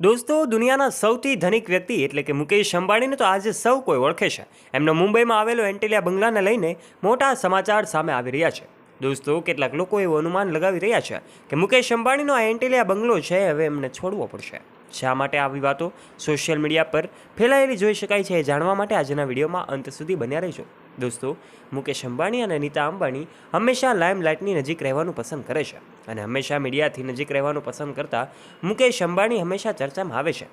દોસ્તો, દુનિયાના સૌથી ધનિક વ્યક્તિ એટલે કે મુકેશ અંબાણીને તો આજે સૌ કોઈ ઓળખે છે. એમનો મુંબઈમાં આવેલો એન્ટેલિયા બંગલાને લઈને મોટા સમાચાર સામે આવી રહ્યા છે. દોસ્તો, કેટલાક લોકો એવું અનુમાન લગાવી રહ્યા છે કે મુકેશ અંબાણીનો આ એન્ટેલિયા બંગલો છે, હવે એમને છોડવો પડશે. શા માટે આવી વાતો? સોશિયલ મીડિયા પર ફેલાયેલી જોઈ શકાય છે એ જાણવા માટે આજના વિડીયોમાં અંત સુધી બન્યા રહેજો. દોસ્તો, મુકેશ અંબાણી અને નીતા અંબાણી હંમેશા લાઇમલાઇટની નજીક રહેવાનું પસંદ કરે છે અને હંમેશા મીડિયાથી નજીક રહેવાનું પસંદ કરતા મુકેશ અંબાણી હંમેશા ચર્ચામાં આવે છે.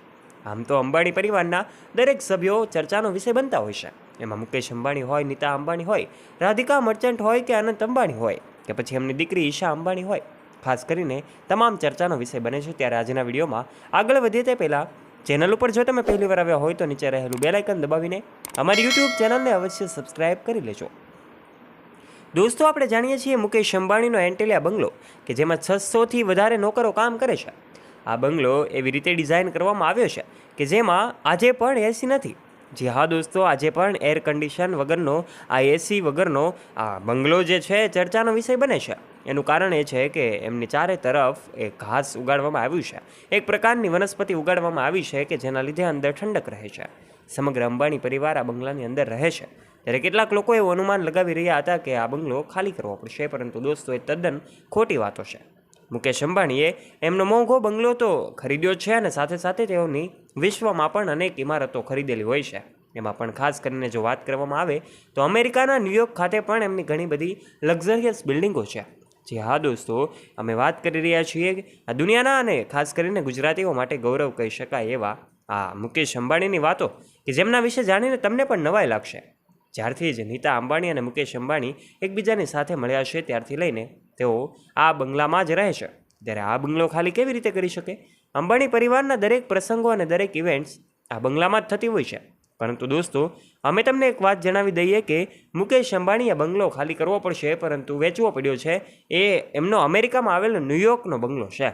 આમ તો અંબાણી પરિવારના દરેક સભ્યો ચર્ચાનો વિષય બનતા હોય છે. એમાં મુકેશ અંબાણી હોય નીતા અંબાણી હોય, રાધિકા મર્ચન્ટ હોય કે અનંત અંબાણી હોય કે પછી એમની દીકરી ઈશા અંબાણી હોય. ખાસ કરીને તમામ ચર્ચાનો વિષય બને છે ત્યારે આજના વિડીયોમાં આગળ વધીએ તે પહેલાં ચેનલ ઉપર જો તમે પહેલી વાર આવ્યા હોય તો નીચે રહેલું બેલ આઇકન દબાવીને અમારી યુટ્યુબ ચેનલને અવશ્ય સબસ્ક્રાઇબ કરી લેજો. દોસ્તો, આપણે જાણીએ છીએ મુકેશ અંબાણીનો એન્ટેલિયા બંગલો કે જેમાં છસોથી વધારે નોકરો કામ કરે છે. આ બંગલો એવી રીતે ડિઝાઇન કરવામાં આવ્યો છે કે જેમાં આજે પણ એસી નથી. જી હા દોસ્તો, આજે પણ એર કન્ડિશન વગરનો, આ એસી વગરનો આ બંગલો જે છે, ચર્ચાનો વિષય બને છે. એનું કારણ એ છે કે એમની ચારે તરફ એ ઘાસ ઉગાડવામાં આવ્યું છે. એક પ્રકારની વનસ્પતિ ઉગાડવામાં આવી છે કે જેના લીધે અંદર ઠંડક રહે છે. સમગ્ર અંબાણી પરિવાર આ બંગલાની અંદર રહે છે. ત્યારે કેટલાક લોકો એવું અનુમાન લગાવી રહ્યા હતા કે આ બંગલો ખાલી કરવો પડશે, પરંતુ દોસ્તો એ તદ્દન ખોટી વાતો છે. મુકેશ અંબાણીએ એમનો મોંઘો બંગલો તો ખરીદ્યો છે અને સાથે સાથે તેઓની વિશ્વમાં પણ અનેક ઇમારતો ખરીદેલી હોય છે. એમાં પણ ખાસ કરીને જો વાત કરવામાં આવે તો અમેરિકાના ન્યુયોર્ક ખાતે પણ એમની ઘણી બધી લક્ઝરિયસ બિલ્ડિંગો છે. જી હા દોસ્તો, અમે વાત કરી રહ્યા છીએ આ દુનિયાના અને ખાસ કરીને ગુજરાતીઓ માટે ગૌરવ કહી શકાય એવા આ મુકેશ અંબાણીની વાતો, કે જેમના વિશે જાણીને તમને પણ નવાઈ લાગશે. જ્યારથી જ નીતા અંબાણી અને મુકેશ અંબાણી એકબીજાની સાથે મળ્યા છે ત્યારથી લઈને તેઓ આ બંગલામાં જ રહે છે. ત્યારે આ બંગલો ખાલી કેવી રીતે કરી શકે? અંબાણી પરિવારના દરેક પ્રસંગો અને દરેક ઇવેન્ટ્સ આ બંગલામાં જ થતી હોય છે. પરંતુ દોસ્તો, અમે તમને એક વાત જણાવી દઈએ કે મુકેશ અંબાણીએ બંગલો ખાલી કરવો પડશે, પરંતુ વેચવો પડ્યો છે. એ એમનો અમેરિકામાં આવેલો ન્યુયોર્કનો બંગલો છે.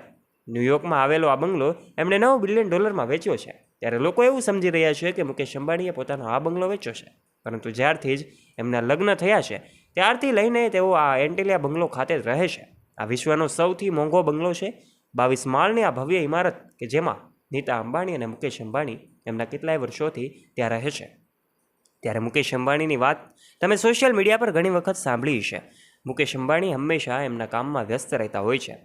ન્યૂયોર્કમાં આવેલો આ બંગલો એમણે નવ બિલિયન ડોલરમાં વેચ્યો છે. ત્યારે લોકો એવું સમજી રહ્યા છે કે મુકેશ અંબાણીએ પોતાનો આ બંગલો વેચ્યો છે. પરંતુ જ્યારથી જ એમના લગ્ન થયા છે, ત્યારથી લઈને તેઓ આ એન્ટેલિયા બંગલો ખાતે જ રહે છે. આ વિશ્વનો સૌથી મોંઘો બંગલો છે. બાવીસ માળની આ ભવ્ય ઇમારત કે જેમાં નીતા અંબાણી અને મુકેશ અંબાણી એમના કેટલાય વર્ષોથી ત્યાં રહે છે. ત્યારે મુકેશ અંબાણીની વાત તમે સોશિયલ મીડિયા પર ઘણી વખત સાંભળી છે મુકેશ અંબાણી હંમેશા એમના કામમાં વ્યસ્ત રહેતા હોય છે.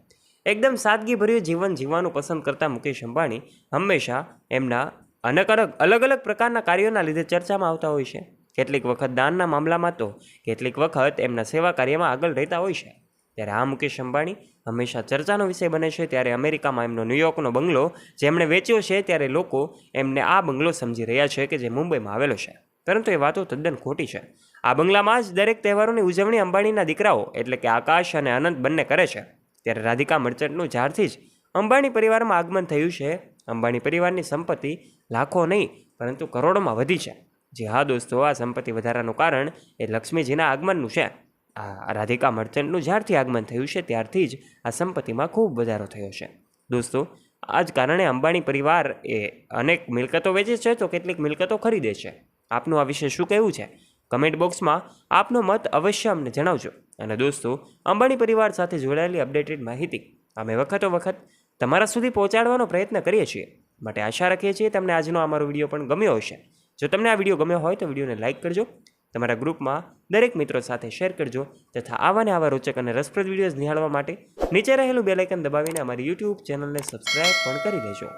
એકદમ સાદગીભર્યું જીવન જીવવાનું પસંદ કરતા મુકેશ અંબાણી હંમેશા એમના અનેક અલગ અલગ અલગ પ્રકારના કાર્યોના લીધે ચર્ચામાં આવતા હોય છે. કેટલીક વખત દાનના મામલામાં તો કેટલીક વખત એમના સેવા કાર્યમાં આગળ રહેતા હોય છે. ત્યારે આ મુકેશ અંબાણી હંમેશા ચર્ચાનો વિષય બને છે. ત્યારે અમેરિકામાં એમનો ન્યુયોર્કનો બંગલો જેમણે વેચ્યો છે, ત્યારે લોકો એમને આ બંગલો સમજી રહ્યા છે કે જે મુંબઈમાં આવેલો છે. પરંતુ એ વાતો તદ્દન ખોટી છે. આ બંગલામાં જ દરેક તહેવારોની ઉજવણી અંબાણીના દીકરાઓ એટલે કે આકાશ અને અનંત બંને કરે છે. ત્યારે રાધિકા મર્ચન્ટનું જ્યારથી જ અંબાણી પરિવારમાં આગમન થયું છે. અંબાણી પરિવારની સંપત્તિ લાખો નહીં, પરંતુ કરોડોમાં વધી છે. જી હા દોસ્તો, આ સંપત્તિ વધારાનું કારણ એ લક્ષ્મીજીના આગમનનું છે. આ રાધિકા મર્ચન્ટનું જ્યારથી આગમન થયું છે, ત્યારથી જ આ સંપત્તિમાં ખૂબ વધારો થયો છે. દોસ્તો આ જ કારણે અંબાણી પરિવાર એ અનેક મિલકતો વેચે છે તો કેટલીક મિલકતો ખરીદે છે. આપનું આ વિશે શું કહેવું છે? કમેન્ટ બોક્સમાં આપનો મત અવશ્ય અમને જણાવજો. અને દોસ્તો, અંબાણી પરિવાર સાથે જોડાયેલી અપડેટેડ માહિતી અમે વખતો વખત તમારા સુધી પહોંચાડવાનો પ્રયત્ન કરીએ છીએ. માટે આશા રાખીએ છીએ તમને આજનો અમારો વીડિયો પણ ગમ્યો હશે. જો તમને આ વીડિયો ગમ્યો હોય તો વિડીયોને લાઇક કરજો. તમારા ગ્રુપમાં દરેક મિત્રો સાથે શેર કરજો તથા આવા ને આવા રોચક અને રસપ્રદ વિડીયોઝ નિહાળવા માટે નીચે રહેલું બેલાઇકન દબાવીને અમારી યુટ્યુબ ચેનલને સબસ્ક્રાઈબ પણ કરી લેજો